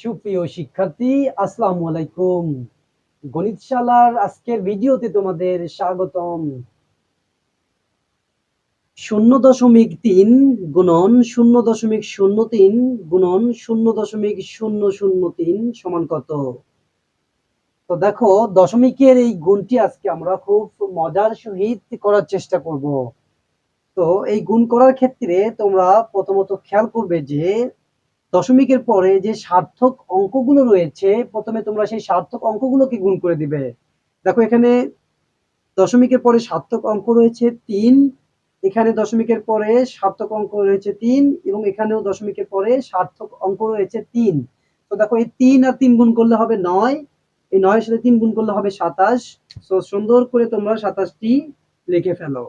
সুপ্রিয় শিক্ষার্থী, আসসালামু আলাইকুম। গণিত শালার আজকের ভিডিওতে তোমাদের স্বাগতম। শূন্য দশমিক তিন গুণন শূন্য দশমিক শূন্য তিন গুণন শূন্য দশমিক শূন্য শূন্য তিন সমান কত? তো দেখো, দশমিকের এই গুণটি আজকে আমরা খুব মজার সহিত করার চেষ্টা করব। তো এই গুণ করার ক্ষেত্রে তোমরা প্রথমত খেয়াল করবে যে দশমিকের পরে যে সার্থক অঙ্কগুলো রয়েছে, প্রথমে তোমরা সেই সার্থক অঙ্কগুলোকে গুণ করে দিবে। দেখো এখানে দশমিকের পরে সার্থক অঙ্ক রয়েছে তিন, এখানে দশমিকের পরে সার্থক অঙ্ক রয়েছে তিন, এবং এখানেও দশমিকের পরে সার্থক অঙ্ক রয়েছে তিন। তো দেখো এই তিন আর তিন গুণ করলে হবে নয়, এই নয়ের সাথে তিন গুণ করলে হবে সাতাশ। তো সুন্দর করে তোমরা সাতাশটি লিখে ফেলো।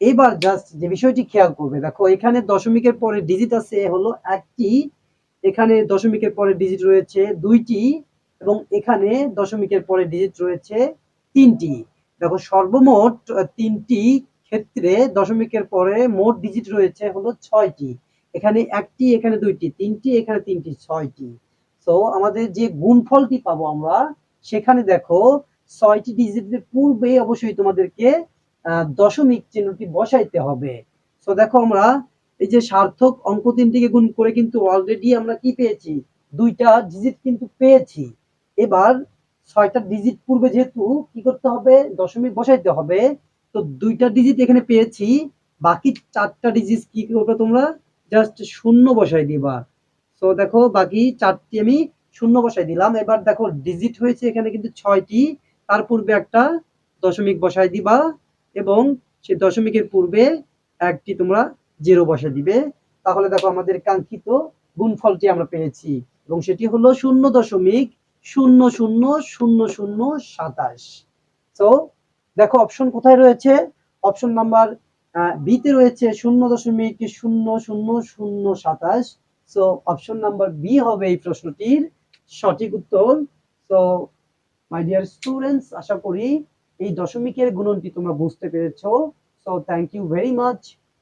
এবার জাস্ট যে বিষয়টি খেয়াল করবে, দেখো এখানে দশমিকের পরে ডিজিট আছে হলো একটি এখানে দশমিকের পরে ডিজিট রয়েছে দুইটি এবং এখানে দশমিকের পরে ডিজিট রয়েছে তিনটি। দেখো সর্বমোট তিনটি ক্ষেত্রে দশমিকের পরে মোট ডিজিট রয়েছে হলো ছয়টি। এখানে একটি, এখানে দুইটি, তিনটি, এখানে তিনটি, ছয়টি। তো আমাদের যে গুণফলটি পাবো আমরা, সেখানে দেখো ছয়টি ডিজিটের পূর্বে অবশ্যই তোমাদেরকে দশমিক চিহ্নটি বসাইতে হবে। তো দেখো আমরা এই যে সার্থক অঙ্ক তিনটিকে গুণ করে কিন্তু অলরেডি আমরা কি পেয়েছি? দুইটা ডিজিট কিন্তু পেয়েছি। এবার ছয়টা ডিজিট পূর্বে যেহেতু কি করতে হবে? দশমিক বসাইতে হবে। তো দুইটা ডিজিট এখানে পেয়েছি। বাকি চারটা ডিজিট কি করবে তোমরা? জাস্ট শূন্য বসাই দিবা। তো দেখো বাকি চারটি আমি শূন্য বসাই দিলাম। এবার দেখো ডিজিট হয়েছে এখানে কিন্তু ছয়টি। তার পূর্বে একটা দশমিক বসাই দিবা এবং সেই দশমিকের পূর্বে একটি তোমরা জিরো বসে দিবে। তাহলে দেখো আমাদের কাঙ্ক্ষিত গুণফলটি আমরা পেয়েছি। এবং সেটি হলো শূন্য দশমিক শূন্য শূন্য শূন্য শূন্য সাতাশ। তো দেখো অপশন কোথায় রয়েছে? অপশন নাম্বার বিতে রয়েছে শূন্য দশমিক শূন্য শূন্য শূন্য সাতাশ। সো অপশন নাম্বার বি হবে এই প্রশ্নটির সঠিক উত্তর। তো মাই ডিয়ার স্টুডেন্টস আশা করি এই দশমিকের গুণনটি তোমরা বুঝতে পেরেছ। So thank you very much